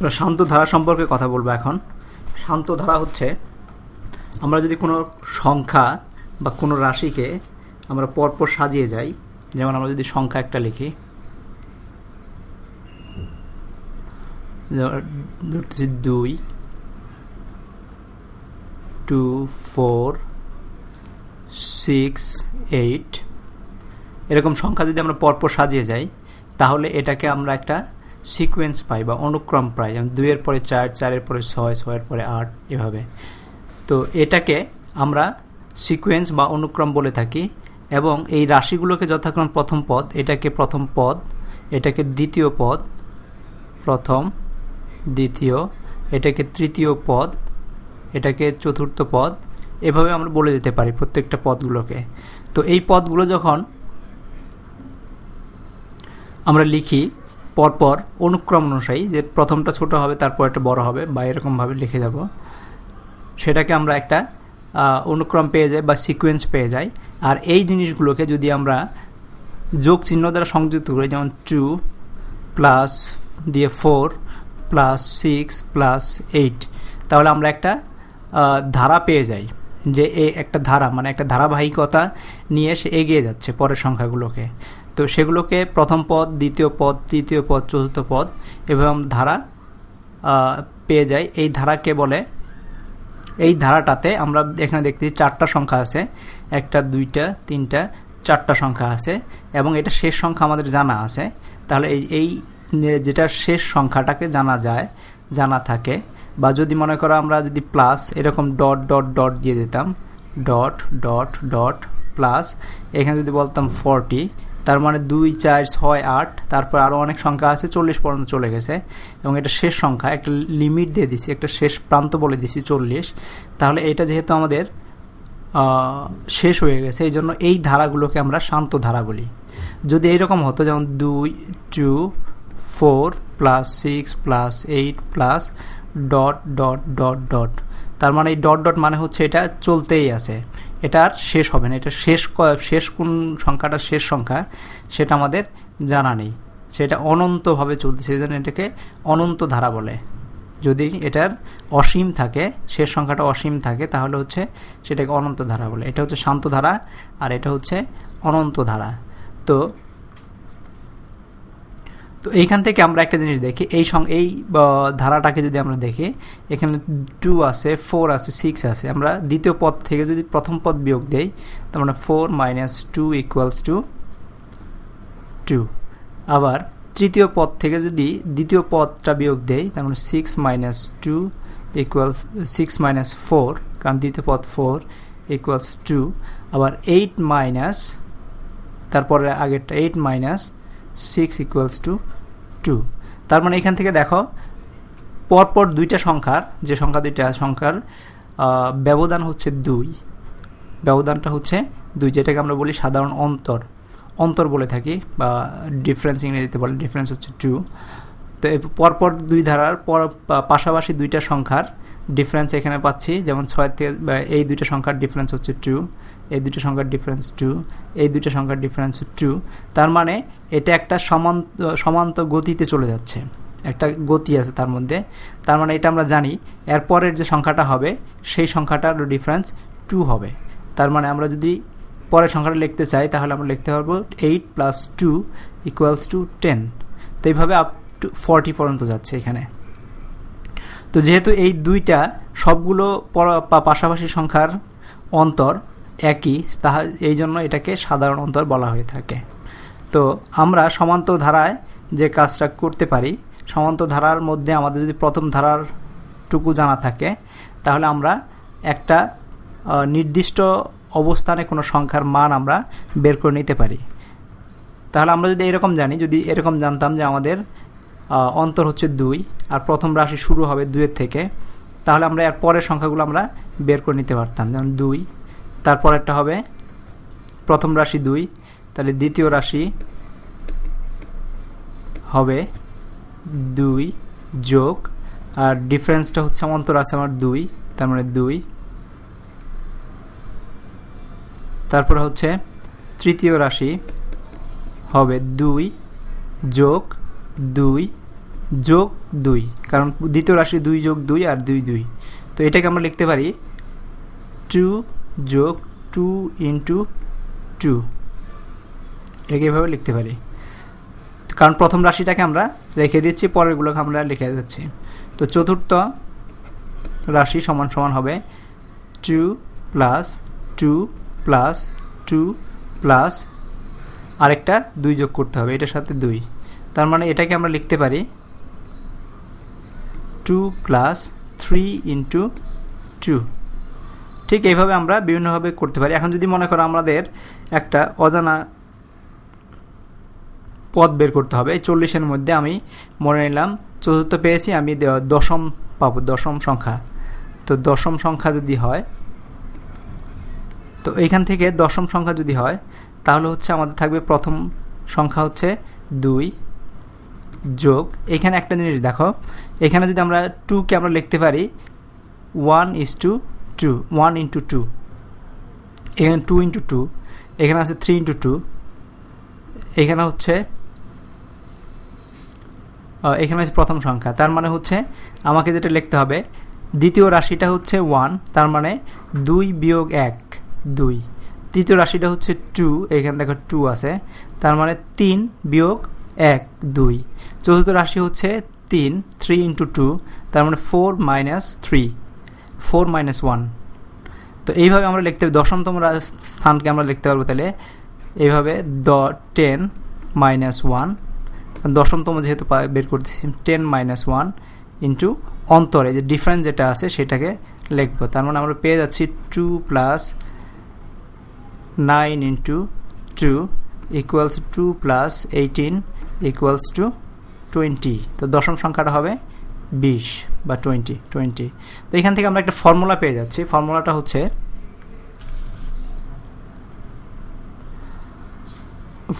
আমরা শান্ত ধারা সম্পর্কে কথা বলব এখন। শান্ত ধারা হচ্ছে, আমরা যদি কোনো সংখ্যা বা কোনো রাশিকে আমরা পরপর সাজিয়ে যাই, যেমন আমরা যদি সংখ্যা একটা লিখি ধরতেছি দুই টু ফোর সিক্স এইট এরকম সংখ্যা যদি আমরা পরপর সাজিয়ে যাই, তাহলে এটাকে আমরা একটা সিকোয়েন্স পাই বা অনুক্রম পাই। যেমন দুইয়ের পরে চার, চারের পরে ছয়, ছয়ের পরে আট, এভাবে। তো এটাকে আমরা সিকোয়েন্স বা অনুক্রম বলে থাকি এবং এই রাশিগুলোকে যথাক্রম প্রথম পদ, এটাকে প্রথম পদ, এটাকে দ্বিতীয় পদ, প্রথম, দ্বিতীয়, এটাকে তৃতীয় পদ, এটাকে চতুর্থ পদ, এভাবে আমরা বলে দিতে পারি প্রত্যেকটা পদগুলোকে। তো এই পদগুলো যখন আমরা লিখি পরপর অনুক্রম অনুযায়ী যে প্রথমটা ছোট হবে তারপর একটা বড় হবে, বা এরকমভাবে লিখে যাব। সেটাকে আমরা একটা অনুক্রম পেয়ে যাই বা সিকোয়েন্স পেয়ে যাই। আর এই জিনিসগুলোকে যদি আমরা যোগ চিহ্ন দ্বারা সংযুক্ত করি, যেমন টু প্লাস দিয়ে four plus six plus eight তাহলে আমরা একটা ধারা পেয়ে যাই, যে এ একটা ধারা মানে একটা ধারাবাহিকতা নিয়ে সে এগিয়ে যাচ্ছে পরের সংখ্যাগুলোকে। তো সেগুলোকে প্রথম পদ, দ্বিতীয় পদ, তৃতীয় পদ, চতুর্থ পদ এবং ধারা পেয়ে যাই। এই ধারাকে বলে, এই ধারাটাতে আমরা এখানে দেখতেছি চারটা সংখ্যা আছে। একটা, দুইটা, তিনটা, চারটা সংখ্যা আছে এবং এটা শেষ সংখ্যা আমাদের জানা আছে। তাহলে এই এই যেটা শেষ সংখ্যাটাকে জানা যায়, জানা থাকে বা যদি মনে করো আমরা যদি প্লাস এরকম ডট ডট ডট দিয়ে যেতাম ডট ডট ডট প্লাস এখানে যদি বলতাম ফর্টি তার মানে দুই, চার, ছয়, আট, তারপর আরও অনেক সংখ্যা আছে, চল্লিশ পর্যন্ত চলে গেছে। এবং এটা শেষ সংখ্যা, একটা লিমিট দিয়ে দিছি, একটা শেষ প্রান্ত বলে দিছি, চল্লিশ। তাহলে এটা যেহেতু আমাদের শেষ হয়ে গেছে, এই জন্য এই ধারাগুলোকে আমরা শান্ত ধারা বলি। যদি এইরকম হতো, যেমন দুই two four plus six plus eight plus dot dot dot dot তার মানে এই ডট ডট মানে হচ্ছে এটা চলতেই আছে। এটা আর শেষ হবে না। এটা শেষ শেষ কোন সংখ্যাটা শেষ সংখ্যা, সেটা আমাদের জানা নেই। সেটা অনন্তভাবে চলতে সেই জন্য এটাকে অনন্ত ধারা বলে। যদি এটার অসীম থাকে, শেষ সংখ্যাটা অসীম থাকে, তাহলে হচ্ছে সেটাকে অনন্ত ধারা বলে। এটা হচ্ছে শান্ত ধারা আর এটা হচ্ছে অনন্ত ধারা। তো তো এইখান থেকে আমরা একটা জিনিস দেখি, এই সং, এই ধারাটাকে যদি আমরা দেখি, এখানে টু আছে ফোর আছে সিক্স আছে। আমরা দ্বিতীয় পদ থেকে যদি প্রথম পদ বিয়োগ দেই, তার মানে four minus two equals two two আবার তৃতীয় পদ থেকে যদি দ্বিতীয় পদটা বিয়োগ দেই, তার মানে six minus two equal six minus four কারণ দ্বিতীয় পদ ফোর ইকুয়ালস টু আবার এইট মাইনাস তারপরে আগেরটা eight minus six equals two two তার মানে এখান থেকে দেখো, পরপর দুইটা সংখ্যার, যে সংখ্যা দুইটা সংখ্যার ব্যবধান হচ্ছে দুই। ব্যবধানটা হচ্ছে দুই, যেটাকে আমরা বলি সাধারণ অন্তর। অন্তর বলে থাকি, বা ডিফারেন্স ইংরেজিতে বলে ডিফারেন্স হচ্ছে টু তো পরপর দুই ধারার পর পাশাপাশি দুইটা সংখ্যার ডিফারেন্স এখানে পাচ্ছি, যেমন ছয় থেকে এই দুইটা সংখ্যার ডিফারেন্স হচ্ছে টু এই দুটো সংখ্যার ডিফারেন্স টু এই দুটো সংখ্যার ডিফারেন্স টু তার মানে এটা একটা সমান্ত সমান্ত গতিতে চলে যাচ্ছে। একটা গতি আছে তার মধ্যে। তার মানে এটা আমরা জানি এরপরের যে সংখ্যাটা হবে, সেই সংখ্যাটার ডিফারেন্স টু হবে। তার মানে আমরা যদি পরের সংখ্যাটা লিখতে চাই, তাহলে আমরা লিখতে পারব eight plus two equals two ten তো এইভাবে আপ টু ফর্টি পর্যন্ত যাচ্ছে এখানে। তো যেহেতু এই দুইটা সবগুলো পাশাপাশি সংখ্যার অন্তর একই, তাহা এই জন্য এটাকে সাধারণ অন্তর বলা হয়ে থাকে। তো আমরা সমান্ত ধারায় যে কাজটা করতে পারি, সমান্ত ধারার মধ্যে আমাদের যদি প্রথম ধারার টুকু জানা থাকে, তাহলে আমরা একটা নির্দিষ্ট অবস্থানে কোনো সংখ্যার মান আমরা বের করে নিতে পারি। তাহলে আমরা যদি এরকম জানি, যদি এরকম জানতাম যে আমাদের অন্তর হচ্ছে দুই, আর প্রথম রাশি শুরু হবে দুইয়ের থেকে, তাহলে আমরা এর পরের সংখ্যাগুলো আমরা বের করে নিতে পারতাম। যেমন দুই তারপর একটা হবে প্রথম রাশি দুই, তাহলে দ্বিতীয় রাশি হবে দুই যোগ, আর ডিফারেন্সটা হচ্ছে অন্তর আছে আমার দুই, তার মানে দুই। তারপরে হচ্ছে তৃতীয় রাশি হবে দুই যোগ দুই যোগ দুই, কারণ দ্বিতীয় রাশি দুই যোগ দুই আর দুই দুই। তো এটাকে আমরা লিখতে পারি টু যোগ টু ইন্টু টু। এটাকে এভাবে লিখতে পারি। কারণ প্রথম রাশিটাকে আমরা রেখে দিচ্ছি, পরেরগুলোকে আমরা লিখে যাচ্ছি তো চতুর্থ রাশি সমান সমান হবে two plus two plus two plus আরেকটা দুই যোগ করতে হবে, এটার সাথে দুই। তার মানে এটাকে আমরা লিখতে পারি two plus three into two. ঠিক এইভাবে আমরা বিভিন্নভাবে করতে পারি। এখন যদি মনে করো আমাদের একটা অজানা পদ বের করতে হবে, এই চল্লিশের মধ্যে আমি মনে নিলাম, চতুর্থ পেয়েছি, আমি দশম পাবো, দশম সংখ্যা। তো দশম সংখ্যা যদি হয়, তো এইখান থেকে দশম সংখ্যা যদি হয়, তাহলে হচ্ছে আমাদের থাকবে প্রথম সংখ্যা হচ্ছে দুই যোগ, এখানে একটা জিনিস দেখো, এখানে যদি আমরা টুকে আমরা লিখতে পারি one is two two one into two এখানে টু ইন্টু টু এখানে আছে থ্রি ইন্টু টু এখানে হচ্ছে এখানে হচ্ছে প্রথম সংখ্যা। তার মানে হচ্ছে আমাকে যেটা লিখতে হবে, দ্বিতীয় রাশিটা হচ্ছে ওয়ান তার মানে দুই বিয়োগ এক, দুই। তৃতীয় রাশিটা হচ্ছে টু এখানে দেখো টু আছে, তার মানে তিন বিয়োগ এক, দুই। চতুর্থ রাশি হচ্ছে তিন থ্রি ইন্টু টু তার মানে four minus three four minus one. তো এইভাবে আমরা লিখতে দশমতম স্থানকে আমরা লিখতে পারব তাহলে এইভাবে দ, টেন মাইনাস ওয়ান। দশমতম যেহেতু বের করতেছি, টেন মাইনাস ওয়ান ইন্টু অন্তরে যে ডিফারেন্স যেটা আছে সেটাকে লিখব। তার মানে আমরা পেয়ে যাচ্ছি two plus nine into two equals two plus eighteen equals two twenty. তো দশম সংখ্যাটা হবে বিশ বা টোয়েন্টি টোয়েন্টি তো এখান থেকে আমরা একটা ফর্মুলা পেয়ে যাচ্ছি। ফর্মুলাটা হচ্ছে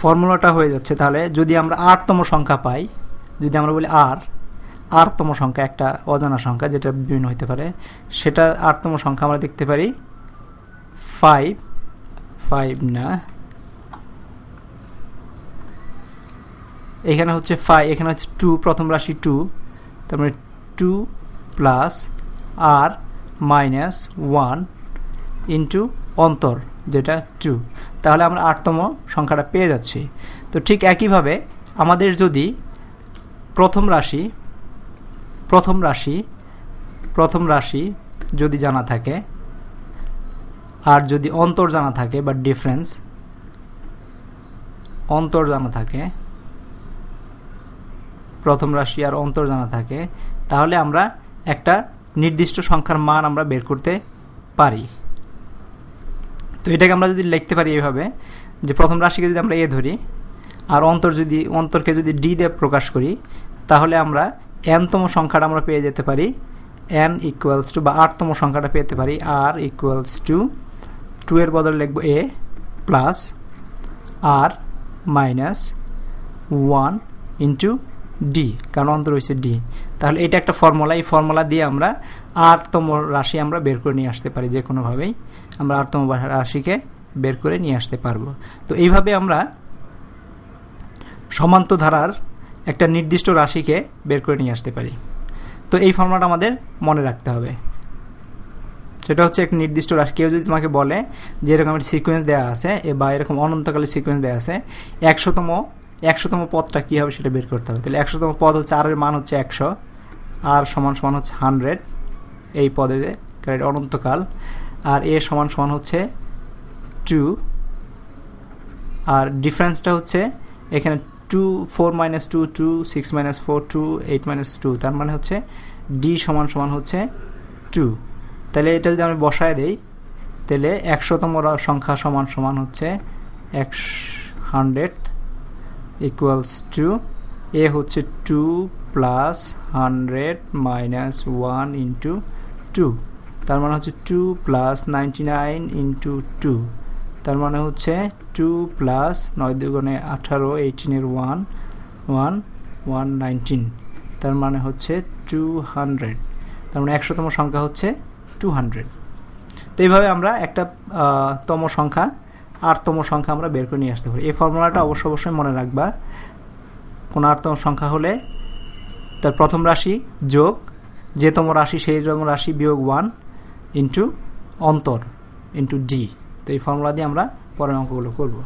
ফর্মুলাটা হয়ে যাচ্ছে তাহলে যদি আমরা আটতম সংখ্যা পাই, যদি আমরা বলি আর আটতম সংখ্যা একটা অজানা সংখ্যা যেটা বিভিন্ন হতে পারে, সেটা আটতম সংখ্যা আমরা দেখতে পারি ফাইভ ফাইভ না। এখানে হচ্ছে ফাইভ এখানে হচ্ছে টু প্রথম রাশি টু তারপরে টু প্লাস আর মাইনাস ওয়ান ইন্টু অন্তর, যেটা টু তাহলে আমরা আটতম সংখ্যাটা পেয়ে যাচ্ছি। তো ঠিক একইভাবে আমাদের যদি প্রথম রাশি প্রথম রাশি প্রথম রাশি যদি জানা থাকে, আর যদি অন্তর জানা থাকে বা ডিফারেন্স অন্তর জানা থাকে প্রথম রাশি আর অন্তর জানা থাকে, তাহলে আমরা একটা নির্দিষ্ট সংখ্যার মান আমরা বের করতে পারি। তো এটাকে আমরা যদি লিখতে পারি এইভাবে, যে প্রথম রাশিকে যদি আমরা এ ধরি, আর অন্তর যদি, অন্তরকে যদি ডি দিয়ে প্রকাশ করি, তাহলে আমরা এনতম সংখ্যাটা আমরা পেয়ে যেতে পারি এন ইকুয়ালস টু বা আটতম সংখ্যাটা পেতে পারি আর ইকুয়ালস টু টু এর বদলে লিখব a plus R minus one into d formula অন্তর হয়েছে ডি তাহলে এটা একটা ফর্মুলা এই ফর্মুলা দিয়ে আমরা আটতম রাশি আমরা বের করে নিয়ে আসতে পারি যে কোনোভাবেই আমরা আটতম রাশিকে বের করে নিয়ে আসতে পারব। তো এইভাবে আমরা সমান্ত ধারার একটা নির্দিষ্ট রাশিকে বের করে নিয়ে আসতে পারি। তো এই ফর্মুলাটা আমাদের মনে রাখতে হবে। সেটা হচ্ছে এক নির্দিষ্ট রাশি। কেউ যদি তোমাকে বলে যে এরকম একটা সিকোয়েন্স দেওয়া আছে বা এরকম অনন্তকালের সিকোয়েন্স দেওয়া আছে, একশোতম একশোতম পদটা কী হবে সেটা বের করতে হবে। তাহলে একশোতম পদ হচ্ছে আর মান হচ্ছে একশো, আর সমান সমান হচ্ছে হান্ড্রেড, এই পদে কারণ অনন্তকাল, আর এ সমান সমান হচ্ছে টু, আর ডিফারেন্সটা হচ্ছে এখানে two four minus two two six minus four, two eight minus two, তার মানে হচ্ছে ডি সমান সমান হচ্ছে টু। তাহলে এটা যদি আমি বসায় দেই, তাহলে একশোতম সংখ্যা সমান সমান হচ্ছে একশ হান্ড্রেড ইকুয়ালস টু এ হচ্ছে two plus hundred minus one into two তার মানে হচ্ছে two plus ninety nine into two তার মানে হচ্ছে টু প্লাস নয় দুগুণে আঠারো এইটিনের ওয়ান ওয়ান ওয়ান নাইনটিন তার মানে হচ্ছে টু হান্ড্রেড তার মানে একশোতম সংখ্যা হচ্ছে টু হান্ড্রেড তো এইভাবে আমরা একটা তম সংখ্যা আটতম সংখ্যা আমরা বের করে নিয়ে আসতে পারি। এই ফর্মুলাটা অবশ্য অবশ্যই মনে রাখবা। কোনো আটতম সংখ্যা হলে তার প্রথম রাশি যোগ, যেতম রাশি সেই রকম রাশি বিয়োগ ওয়ান ইন্টু অন্তর ইন্টু ডি তো এই ফর্মুলা দিয়ে আমরা পরের অঙ্কগুলো করব।